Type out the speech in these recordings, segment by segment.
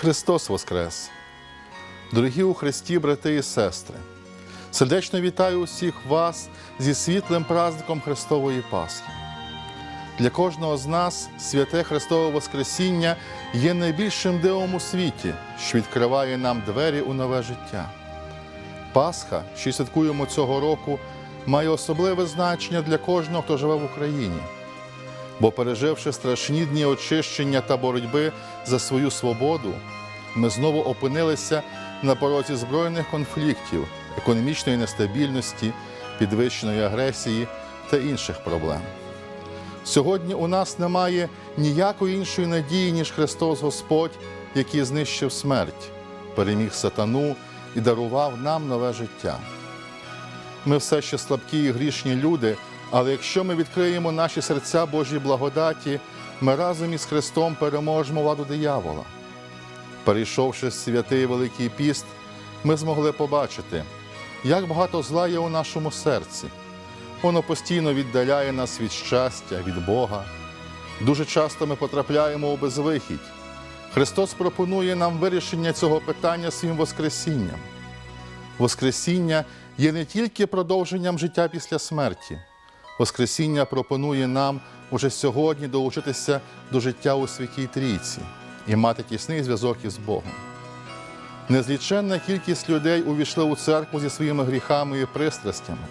Христос Воскрес! Дорогі у Христі, брати і сестри! Сердечно вітаю усіх вас зі світлим праздником Христової Пасхи. Для кожного з нас святе Христове Воскресіння є найбільшим дивом у світі, що відкриває нам двері у нове життя. Пасха, що святкуємо цього року, має особливе значення для кожного, хто живе в Україні. Бо, переживши страшні дні очищення та боротьби за свою свободу, ми знову опинилися на порозі збройних конфліктів, економічної нестабільності, підвищеної агресії та інших проблем. Сьогодні у нас немає ніякої іншої надії, ніж Христос Господь, який знищив смерть, переміг сатану і дарував нам нове життя. Ми все ще слабкі і грішні люди, але якщо ми відкриємо наші серця Божій благодаті, ми разом із Христом переможемо владу диявола. Перейшовши святий Великий піст, ми змогли побачити, як багато зла є у нашому серці. Воно постійно віддаляє нас від щастя, від Бога. Дуже часто ми потрапляємо у безвихідь. Христос пропонує нам вирішення цього питання своїм Воскресінням. Воскресіння є не тільки продовженням життя після смерті. Воскресіння пропонує нам уже сьогодні долучитися до життя у Святій Трійці і мати тісний зв'язок із Богом. Незліченна кількість людей увійшли у церкву зі своїми гріхами і пристрастями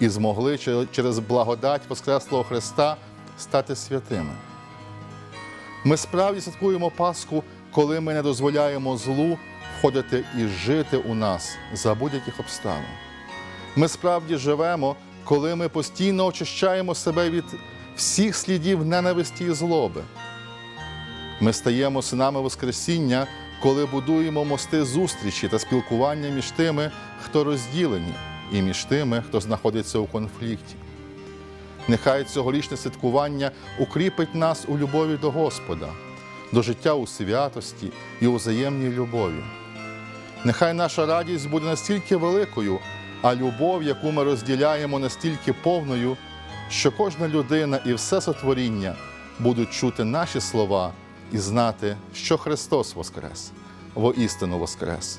і змогли через благодать Воскреслого Христа стати святими. Ми справді святкуємо Пасху, коли ми не дозволяємо злу входити і жити у нас за будь-яких обставин. Ми справді живемо, коли ми постійно очищаємо себе від всіх слідів ненависті і злоби. Ми стаємо синами Воскресіння, коли будуємо мости зустрічі та спілкування між тими, хто розділені, і між тими, хто знаходиться у конфлікті. Нехай цьогорічне святкування укріпить нас у любові до Господа, до життя у святості і у взаємній любові. Нехай наша радість буде настільки великою, а любов, яку ми розділяємо, настільки повною, що кожна людина і все сотворіння будуть чути наші слова і знати, що Христос Воскрес, воістину Воскрес.